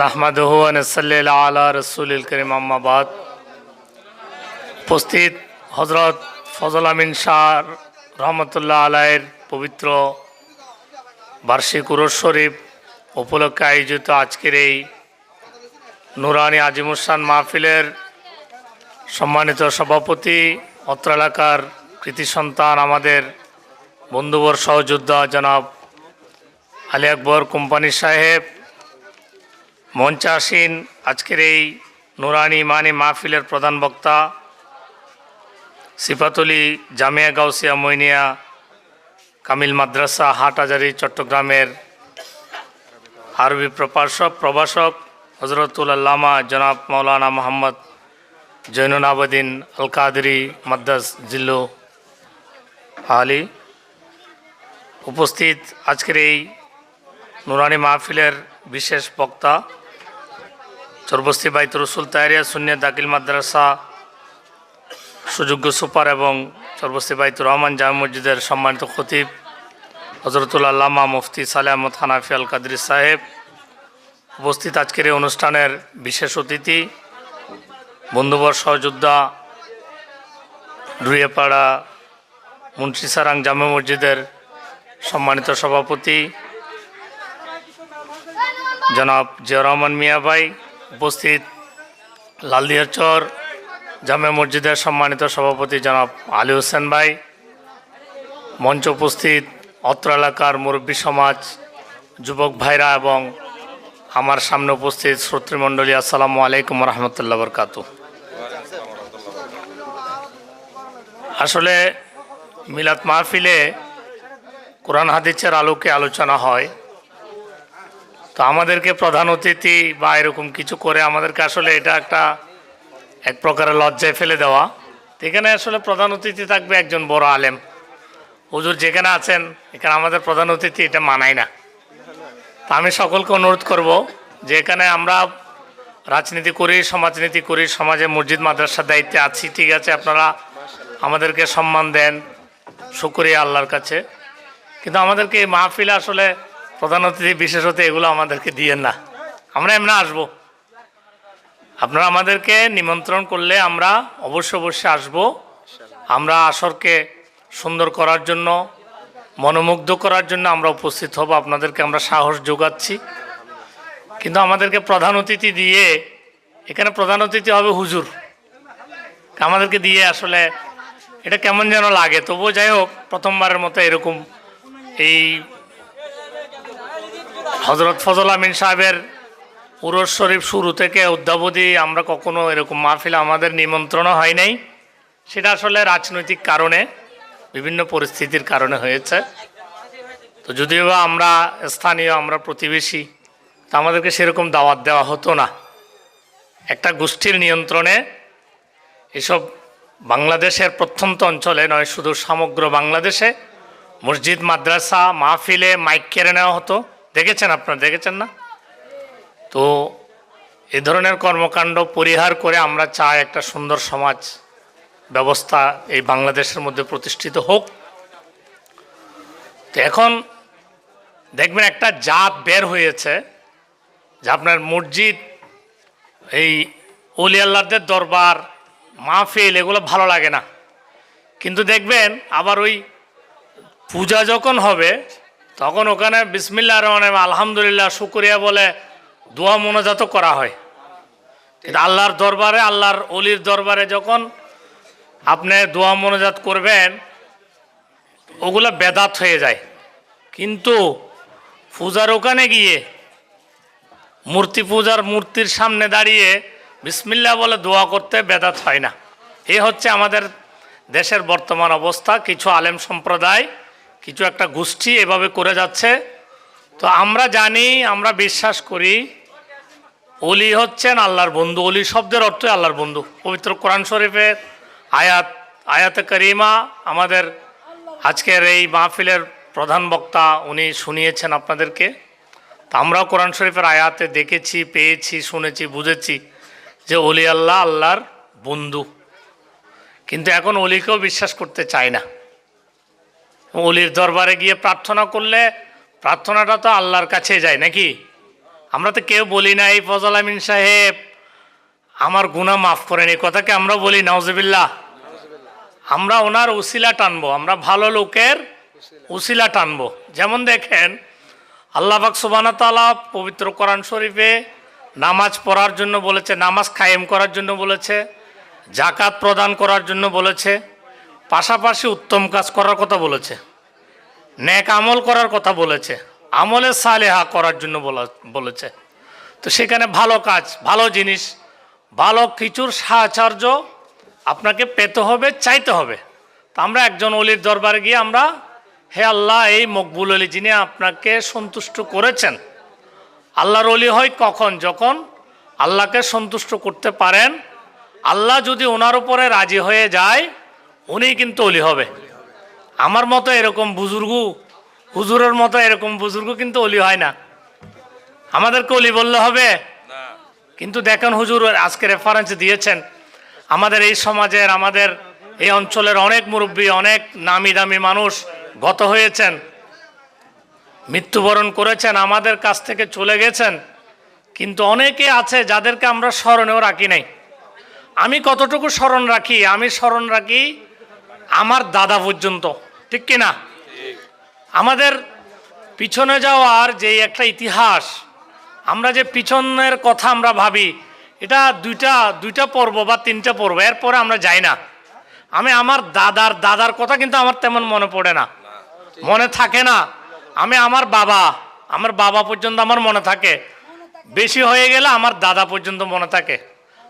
নাহমাদহু আনসাল্লা আলা রসুল করিম আম্মাবাদ উপস্থিত হজরত ফজল আমিন শাহ রহমতুল্লাহ আলাইয়ের পবিত্র বার্ষিক উরস শরীফ উপলক্ষে আয়োজিত আজকের এই নুরানি আজিমুসান মাহফিলের সম্মানিত সভাপতি, অত্র এলাকার কৃতি সন্তান, আমাদের বন্ধুবর সহযোদ্ধা জনাব আলী আকবর কোম্পানি সাহেব মঞ্চাসীন আজকের এই নুরানি মানি মাহফিলের প্রধান বক্তা সিফাতলি জামিয়া গাউসিয়া মইনিয়া কামিল মাদ্রাসা হাটহাজারি চট্টগ্রামের আরবি প্রভাষক প্রভাষক হজরতুল আল্লামা জনাব মৌলানা মোহাম্মদ জৈনুল আবেদিন আল কাদরি মাদ্দাস জিল্লু আলী উপস্থিত আজকের এই নুরানি মাহফিলের বিশেষ বক্তা। চরবস্তি বাইত রসুল তায়ারিয়া শূন্য দাকিল মাদ্রাসা, সুযোগ্য সুপার এবং চরবস্তি বাইতুর রহমান জামা মসজিদের সম্মানিত খতিব হজরতুল আল্লামা মুফতি সালে আহমদ হানাফি আল কাদরি সাহেব উপস্থিত আজকের এই অনুষ্ঠানের বিশেষ অতিথি, বন্ধুবর সহযোদ্ধা ডুরিয়াপাড়া মুন্সি সারাং জামা মসজিদের সম্মানিত সভাপতি, জনাব জিয়া রহমান মিয়া ভাই উপস্থিত লালদিয়ার চর, জামে মসজিদের সম্মানিত সভাপতি জনাব আলী হোসেন ভাই, মঞ্চ উপস্থিত অত্র এলাকার মুরব্বী সমাজ, যুবক ভাইরা এবং আমার সামনে উপস্থিত শ্রোতৃমণ্ডলী, আসসালামু আলাইকুম রহমতুল্লাহ বরকাত আসলে মিলাদ মাহফিলে কোরআন হাদিসের আলোকে আলোচনা হয়। তো আমাদেরকে প্রধান অতিথি বা এরকম কিছু করে আমাদেরকে আসলে এটা একটা এক প্রকারের লজ্জায় ফেলে দেওয়া। এখানে আসলে প্রধান অতিথি থাকবে একজন বড় আলেম। হুজুর যেখানে আছেন, এখানে আমাদের প্রধান অতিথি এটা মানায় না। তা আমি সকলকে অনুরোধ করব যে এখানে আমরা রাজনীতি করি, সমাজনীতি করি, সমাজে মসজিদ, মাদ্রাসার দায়িত্বে আছি, ঠিক আছে, আপনারা আমাদেরকে সম্মান দেন, শুক্রিয়া আল্লাহর কাছে। কিন্তু আমাদেরকে এই মাহফিলে আসলে প্রধান অতিথি বিশেষত এগুলো আমাদেরকে দিয়েন না। আমরা এমনি আসব। আপনারা আমাদেরকে নিমন্ত্রণ করলে আমরা অবশ্য অবশ্যই আসব। আমরা আসরকে সুন্দর করার জন্য, মনোমুগ্ধ করার জন্য আমরা উপস্থিত হব। আপনাদেরকে আমরা সাহস যোগাচ্ছি। কিন্তু আমাদেরকে প্রধান অতিথি দিয়ে, এখানে প্রধান অতিথি হবে হুজুর। আমাদেরকে দিয়ে আসলে এটা কেমন যেন লাগে। তবুও যাই হোক, প্রথমবারের মতো এরকম এই হজরত ফজল আমিন সাহেবের উরস শরীফ শুরু থেকে অদ্যাবধি আমরা কখনো এরকম মাহফিল আমাদের নিমন্ত্রণও হয় নাই। সেটা আসলে রাজনৈতিক কারণে, বিভিন্ন পরিস্থিতির কারণে হয়েছে। তো যদিও বা আমরা স্থানীয়, আমরা প্রতিবেশী, তা আমাদেরকে সেরকম দাওয়াত দেওয়া হতো না। একটা গোষ্ঠীর নিয়ন্ত্রণে এসব বাংলাদেশের প্রত্যন্ত অঞ্চলে নয়, শুধু সমগ্র বাংলাদেশে মসজিদ, মাদ্রাসা, মাহফিলে মাইক কেড়ে নেওয়া হতো। দেখেছেন আপনারা, দেখেছেন না? তো এ ধরনের কর্মকাণ্ড পরিহার করে আমরা চাই একটা সুন্দর সমাজ ব্যবস্থা এই বাংলাদেশের মধ্যে প্রতিষ্ঠিত হোক। তো এখন দেখবেন একটা জাত বের হয়েছে যে আপনার মসজিদ, এই অলি আল্লাহদের দরবার, মাহফিল এগুলো ভালো লাগে না। কিন্তু দেখবেন আবার ওই পূজা যখন হবে তখন ওখানে বিসমিল্লা রহমান আলহামদুলিল্লাহ, শুক্রিয়া বলে দোয়া মনোজাত করা হয়। কিন্তু আল্লাহর দরবারে, আল্লাহর অলির দরবারে যখন আপনি দোয়া মনোজাত করবেন, ওগুলো বেদাত হয়ে যায়। কিন্তু পূজার ওখানে গিয়ে, মূর্তি পূজার মূর্তির সামনে দাঁড়িয়ে বিসমিল্লা বলে দোয়া করতে বেদাত হয় না। এ হচ্ছে আমাদের দেশের বর্তমান অবস্থা, কিছু আলেম সম্প্রদায় কিছু একটা গোষ্ঠী এভাবে করে যাচ্ছে। তো আমরা জানি, আমরা বিশ্বাস করি, অলি হচ্ছেন আল্লাহর বন্ধু। অলি শব্দের অর্থই আল্লাহর বন্ধু। পবিত্র কোরআন শরীফের আয়াত, আয়াতে করিমা আমাদের আজকের এই মাহফিলের প্রধান বক্তা উনি শুনিয়েছেন আপনাদেরকে। তা আমরাও কোরআন শরীফের আয়াতে দেখেছি, পেয়েছি, শুনেছি, বুঝেছি যে অলি আল্লাহ আল্লাহর বন্ধু। কিন্তু এখন অলিকেও বিশ্বাস করতে চায় না। অলির দরবারে গিয়ে প্রার্থনা করলে প্রার্থনাটা তো আল্লাহর কাছে যায় নাকি? আমরা তো কেউ বলি না, এই ফজল আমিন সাহেব, আমার গুণা মাফ করেন, এই কথাকে আমরা বলি? নওজবিল্লাহ আমরা ওনার উসিলা টানবো, আমরা ভালো লোকের উসিলা টানবো। যেমন দেখেন, আল্লাহ পাক সুবানা তালা পবিত্র কোরআন শরীফে নামাজ পড়ার জন্য বলেছে, নামাজ কায়েম করার জন্য বলেছে জাকাত প্রদান করার জন্য বলেছে। পাশাপাশি উত্তম কাজ করার কথা বলেছে। ন্যাক আমল করার কথা বলেছে। আমলে সালেহা করার জন্য বলা- বলেছে। তো সেখানে ভালো কাজ, ভালো জিনিস, ভালো কিছুর সাহচর্য আপনাকে পেতে হবে, চাইতে হবে। তো আমরা একজন অলির দরবারে গিয়ে আমরা, হে আল্লাহ, এই মকবুল অলি যিনি আপনাকে সন্তুষ্ট করেছেন, আল্লাহর অলি হয় কখন? যখন আল্লাহকে সন্তুষ্ট করতে পারেন। আল্লাহ যদি ওনার উপরে রাজি হয়ে যায় উনি কিন্তু অলি হবে। আমার মতো এরকম বুজুর্গ হুজুরের মতো এরকম বুজুর্গ কিন্তু অলি হয় না। আমাদেরকে অলি বললে হবে। কিন্তু দেখেন হুজুর আজকে রেফারেন্স দিয়েছেন। আমাদের এই সমাজের আমাদের এই অঞ্চলের অনেক মুরব্বী অনেক নামি দামি মানুষ গত হয়েছেন। মৃত্যুবরণ করেছেন আমাদের কাছ থেকে চলে গেছেন। কিন্তু অনেকে আছে যাদেরকে আমরা স্মরণেও রাখি নাই। আমি কতটুকু স্মরণ রাখি? আমি স্মরণ রাখি আমার দাদা পর্যন্ত। ঠিক কি না আমাদের পিছনে যাওয়ার যে একটা ইতিহাস, আমরা যে পিছনের কথা আমরা ভাবি, এটা দুইটা দুইটা পর্ব বা তিনটা পর্ব, এরপরে আমরা যাই না। আমি আমার দাদার দাদার কথা কিন্তু আমার তেমন মনে পড়ে না। মনে থাকে না। আমি আমার বাবা আমার বাবা পর্যন্ত আমার মনে থাকে। বেশি হয়ে গেলে আমার দাদা পর্যন্ত মনে থাকে।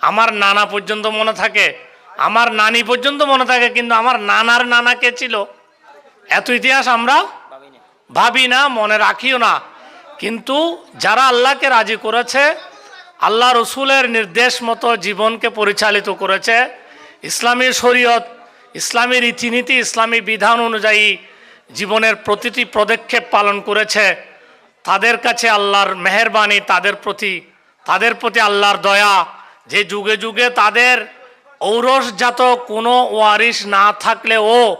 আমার নানা পর্যন্ত মনে থাকে। আমার নানি পর্যন্ত মনে থাকে, কিন্তু আমার নানার নানা কে ছিল? এত ইতিহাস আমরা ভাবি না, মনে রাখিও না। কিন্তু যারা আল্লাহকে রাজি করেছে, আল্লাহ রসুলের নির্দেশ মতো জীবনকে পরিচালিত করেছে, ইসলামী শরীয়ত, ইসলামী রীতিনীতি, ইসলামী বিধান অনুযায়ী জীবনের প্রতিটি পদক্ষেপ পালন করেছে, তাদের কাছে আল্লাহর মেহরবানি, তাদের প্রতি তাদের প্রতি আল্লাহর দয়া, যে যুগে যুগে তাদের ঔরসজাত কোনো ওয়ারিশ না থাকলেও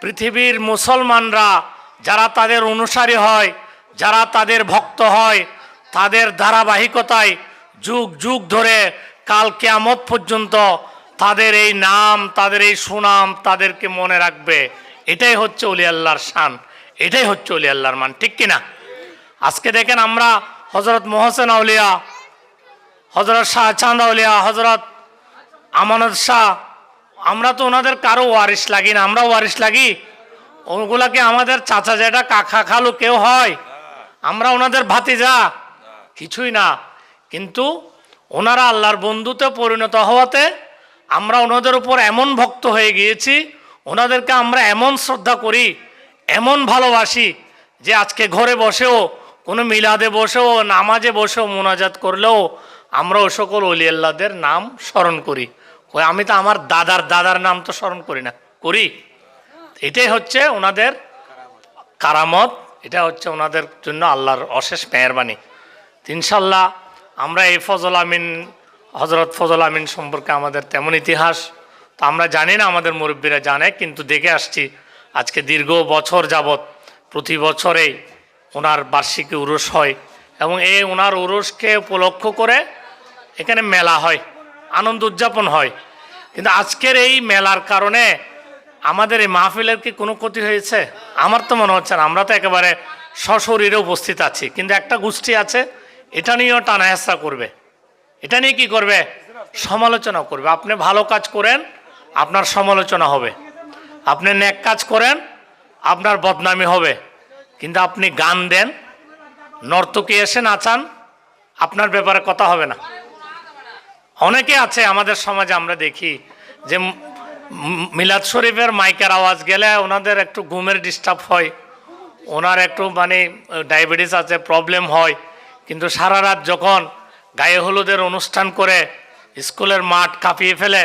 পৃথিবীর মুসলমানরা যারা তাদের অনুসারী হয়, যারা তাদের ভক্ত হয়, তাদের ধারাবাহিকতায় যুগ যুগ ধরে কাল কেয়ামত পর্যন্ত তাদের এই নাম, তাদের এই সুনাম তাদেরকে মনে রাখবে। এটাই হচ্ছে অলি আল্লাহর শান। এটাই হচ্ছে অলি আল্লাহর মান। ঠিক কিনা? আজকে দেখেন আমরা হজরত মোহসেন আউলিয়া হজরত শাহ চাঁদ আউলিয়া হজরত আমানত শাহ, আমরা তো ওনাদের কারও ওয়ারিশ লাগি না, আমরা ওয়ারিশ লাগি। ওগুলাকে আমাদের চাচা যেটা কাকা খালু কেউ হয়, আমরা ওনাদের ভাতিজা, কিছুই না। কিন্তু ওনারা আল্লাহর বন্ধুতে পরিণত হওয়াতে আমরা ওনাদের উপর এমন ভক্ত হয়ে গিয়েছি, ওনাদেরকে আমরা এমন শ্রদ্ধা করি, এমন ভালোবাসি যে আজকে ঘরে বসেও, কোনো মিলাদে বসেও, নামাজে বসেও মোনাজাত করলেও আমরা ও সকল অলি আল্লাহদের নাম স্মরণ করি। কই আমি তো আমার দাদার দাদার নাম তো স্মরণ করি না। করি? এটাই হচ্ছে ওনাদের কারামত। এটা হচ্ছে ওনাদের জন্য আল্লাহর অশেষ মেহরবানি। ইনশাল্লাহ আমরা এই ফজল আমিন হজরত ফজল আমিন সম্পর্কে আমাদের তেমন ইতিহাস। তো আমরা জানি না আমাদের মুরব্বীরা জানে, কিন্তু দেখে আসছি আজকে দীর্ঘ বছর যাবৎ প্রতি বছরেই ওনার বার্ষিকী উরস হয় এবং এই ওনার উরসকে উপলক্ষ করে এখানে মেলা হয়। আনন্দ উদযাপন হয়। কিন্তু আজকের এই মেলার কারণে আমাদের এই মাহফিলের কি কোনো ক্ষতি হয়েছে? আমার তো মনে হচ্ছে না। আমরা তো একেবারে সশরীরে উপস্থিত আছি। কিন্তু একটা গোষ্ঠী আছে, এটা নিয়েও টানাহেসা করবে। এটা নিয়ে কি করবে? সমালোচনা করবে। আপনি ভালো কাজ করেন, আপনার সমালোচনা হবে। আপনি ন্যাক কাজ করেন, আপনার বদনামি হবে। কিন্তু আপনি গান দেন, নর্তকী এসে নাচান, আপনার ব্যাপারে কথা হবে না। অনেকে আছে আমাদের সমাজে, আমরা দেখি যে মিলাদ শরীফের মাইকের আওয়াজ গেলে ওনাদের একটু ঘুমের ডিস্টার্ব হয়, ওনার একটু মানে ডায়াবেটিস আছে প্রবলেম হয়। কিন্তু সারা রাত যখন গায়ে হলুদের অনুষ্ঠান করে, স্কুলের মাঠ কাঁপিয়ে ফেলে,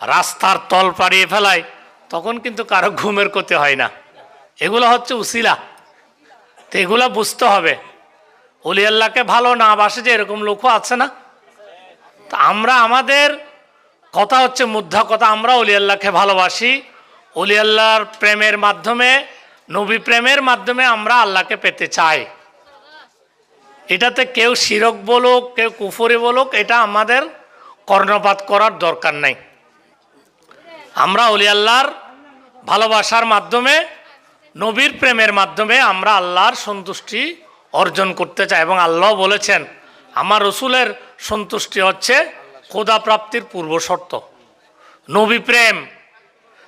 রাস্তার তল পাড়িয়ে ফেলায়, তখন কিন্তু কারও ঘুমের ক্ষতি হয় না। এগুলো হচ্ছে উসিলা। তো এগুলো বুঝতে হবে। অলি আল্লাহকে ভালো না বাসে যে এরকম লোকও আছে না? তা আমরা আমাদের কথা হচ্ছে মুদ্রা কথা, আমরা অলি আল্লাহকে ভালোবাসি। অলি আল্লাহর প্রেমের মাধ্যমে, নবী প্রেমের মাধ্যমে আমরা আল্লাহকে পেতে চাই। এটাতে কেউ শিরক বলুক, কেউ কুফরি বলুক, এটা আমাদের কর্ণপাত করার দরকার নাই। আমরা অলি আল্লাহর ভালোবাসার মাধ্যমে, নবীর প্রেমের মাধ্যমে আমরা আল্লাহর সন্তুষ্টি অর্জন করতে চাই এবং আল্লাহ বলেছেন আমার রসুলের সন্তুষ্টি হচ্ছে খোদা প্রাপ্তির পূর্ব শর্ত। নবী প্রেম।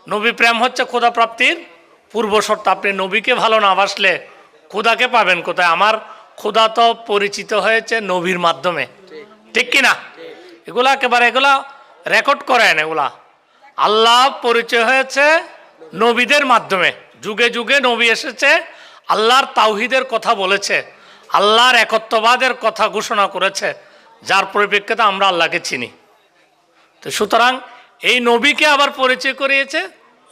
নবী প্রেম হচ্ছে খোদা প্রাপ্তির পূর্ব শর্ত। আপনি নবীকে ভালো না বাসলে খোদাকে পাবেন কোথায়? আমার খোদা তো পরিচিত হয়েছে নবীর মাধ্যমে। ঠিক কি না এগুলা একেবারে এগুলা রেকর্ড করেন এগুলা। আল্লাহ পরিচয় হয়েছে নবীদের মাধ্যমে। যুগে যুগে নবী এসেছে, আল্লাহর তাওহিদের কথা বলেছে। আল্লাহর একত্ববাদের কথা ঘোষণা করেছে, যার পরিপ্রেক্ষিতে আমরা আল্লাহকে চিনি। তো সুতরাং এই নবীকে আবার পরিচয় করিয়েছে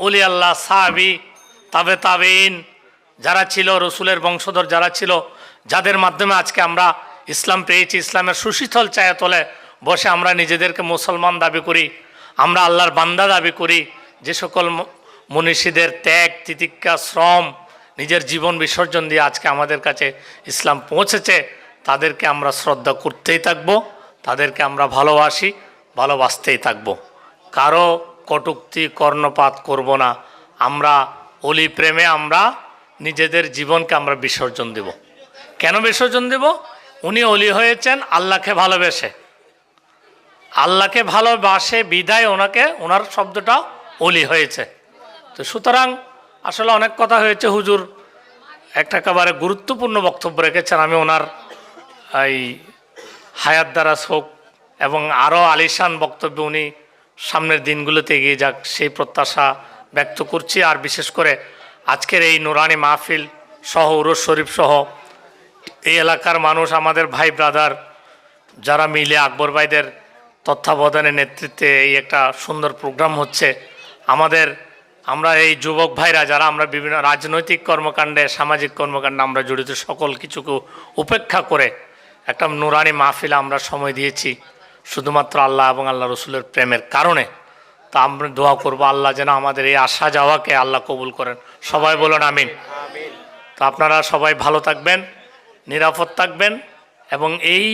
অলি আল্লাহ, সাহাবি, তাবে তাবেইন যারা ছিল রসুলের বংশধর, যারা ছিল, যাদের মাধ্যমে আজকে আমরা ইসলাম পেয়েছি, ইসলামের সুশীতল ছায়াতলে বসে আমরা নিজেদেরকে মুসলমান দাবি করি, আমরা আল্লাহর বান্দা দাবি করি, যে সকল মনীষীদের ত্যাগ, তিতিক্ষা, শ্রম নিজের জীবন বিসর্জন দিয়ে আজকে আমাদের কাছে ইসলাম পৌঁছেছে, তাদেরকে আমরা শ্রদ্ধা করতেই থাকব, তাদেরকে আমরা ভালোবাসি, ভালোবাসতেই থাকব। কারও কটুক্তি, কর্ণপাত করব না। আমরা অলি প্রেমে আমরা নিজেদের জীবনকে আমরা বিসর্জন দেব। কেন বিসর্জন দেব? উনি অলি হয়েছেন, আল্লাহকে ভালোবেসে। আল্লাহকে ভালোবাসে, বিদায় ওনাকে, ওনার শব্দটা অলি হয়েছে। তো সুতরাং আসলে অনেক কথা হয়েছে, হুজুর। একটা একেবারে গুরুত্বপূর্ণ বক্তব্য রেখেছেন আমি ওনার এই হায়াত দ্বারা হোক এবং আরও আলিশান বক্তব্য উনি সামনের দিনগুলোতে এগিয়ে যাক সেই প্রত্যাশা ব্যক্ত করছি। আর বিশেষ করে আজকের এই নুরানি মাহফিল সহ, উরস শরীফ সহ, এই এলাকার মানুষ, আমাদের ভাই ব্রাদার যারা মিলে আকবর ভাইদের তত্ত্বাবধানের নেতৃত্বে এই একটা সুন্দর প্রোগ্রাম হচ্ছে, আমাদের আমরা এই যুবক ভাইরা যারা আমরা বিভিন্ন রাজনৈতিক কর্মকাণ্ডে, সামাজিক কর্মকাণ্ডে আমরা জড়িত, সকল কিছুকে উপেক্ষা করে একটা নুরানি মাহফিল আমরা সময় দিয়েছি, শুধুমাত্র আল্লাহ এবং আল্লাহ রসুলের প্রেমের কারণে। তা আমরা দোয়া করব, আল্লাহ যেন আমাদের এই আসা যাওয়াকে আল্লাহ কবুল করেন। সবাই বলুন আমিন। তো আপনারা সবাই ভালো থাকবেন, নিরাপদ থাকবেন এবং এই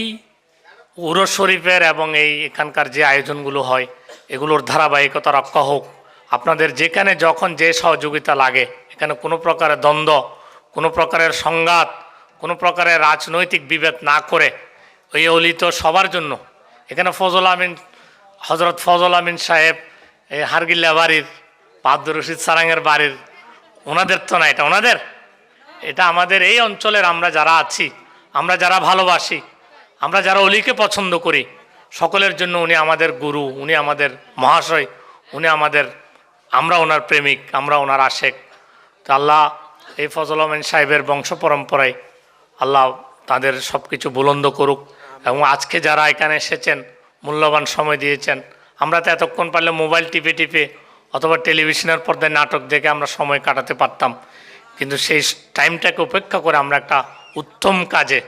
উরস শরীফের এবং এই এখানকার যে আয়োজনগুলো হয়, এগুলোর ধারাবাহিকতা রক্ষা হোক। আপনাদের যেখানে যখন যে সহযোগিতা লাগে, এখানে কোনো প্রকারের দ্বন্দ্ব, কোনো প্রকারের সংঘাত, কোনো প্রকারের রাজনৈতিক বিভেদ না করে ওই অলি তো সবার জন্য। এখানে ফজল আমিন হজরত ফজল আমিন সাহেব, এই হারগিল্লা বাড়ির আব্দুর রশিদ সারাঙের বাড়ির, ওনাদের তো না, এটা ওনাদের? এটা আমাদের এই অঞ্চলের আমরা যারা আছি, আমরা যারা ভালোবাসি, আমরা যারা অলিকে পছন্দ করি, সকলের জন্য উনি আমাদের গুরু, উনি আমাদের মহাশয়, উনি আমাদের আমরা ওনার প্রেমিক, আমরা ওনার আশেক। তো আল্লাহ এই ফজল আহমেদ সাহেবের বংশ পরম্পরায় আল্লাহ তাদের সব কিছু বুলন্দ করুক এবং আজকে যারা এখানে এসেছেন, মূল্যবান সময় দিয়েছেন, আমরা তো এতক্ষণ পারলে মোবাইল টিপে টিপে অথবা টেলিভিশনের পর্দায় নাটক দেখে আমরা সময় কাটাতে পারতাম। কিন্তু সেই টাইমটাকে উপেক্ষা করে আমরা একটা উত্তম কাজে,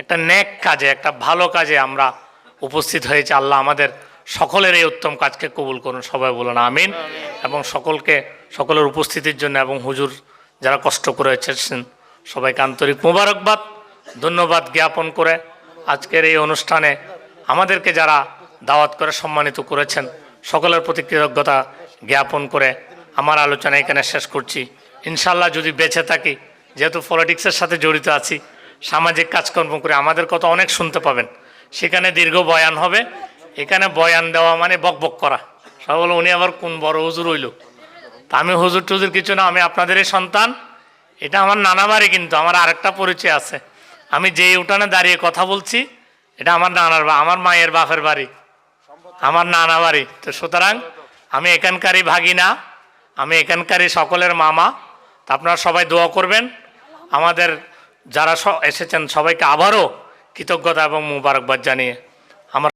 একটা ন্যাক কাজে, একটা ভালো কাজে আমরা উপস্থিত হয়েছে। আল্লাহ আমাদের সকলের এই উত্তম কাজকে কবুল করুন, সবাই বলুন আমিন। এবং সকলকে, সকলের উপস্থিতির জন্য এবং হুজুর যারা কষ্ট করে এসেছেন, সবাইকে আন্তরিক মোবারকবাদ, ধন্যবাদ জ্ঞাপন করে আজকের এই অনুষ্ঠানে আমাদেরকে যারা দাওয়াত করে সম্মানিত করেছেন, সকলের প্রতি কৃতজ্ঞতা জ্ঞাপন করে আমার আলোচনা এখানে শেষ করছি। ইনশাল্লাহ যদি বেঁচে থাকি, যেহেতু পলিটিক্সের সাথে জড়িত আছি, সামাজিক কাজকর্ম করে আমাদের কথা অনেক শুনতে পাবেন। সেখানে দীর্ঘ বয়ান হবে। এখানে বয়ান দেওয়া মানে বক বক করা। সব বলো, উনি আবার কোন বড় হুজুর হইল? তা আমি হুজুর টুজুর কিছু না, আমি আপনাদেরই সন্তান। এটা আমার নানা বাড়ি কিন্তু, আমার আরেকটা পরিচয় আছে। আমি যেই উঠানে দাঁড়িয়ে কথা বলছি, এটা আমার নানার বা, আমার মায়ের বাপের বাড়ি। আমার নানা বাড়ি। তো সুতরাং আমি এখানকারই ভাগিনা, আমি এখানকারই সকলের মামা। তা আপনারা সবাই দোয়া করবেন। আমাদের যারা এসেছেন, সবাইকে আবারও কৃতজ্ঞতা এবং মুবারকবাদ জানিয়ে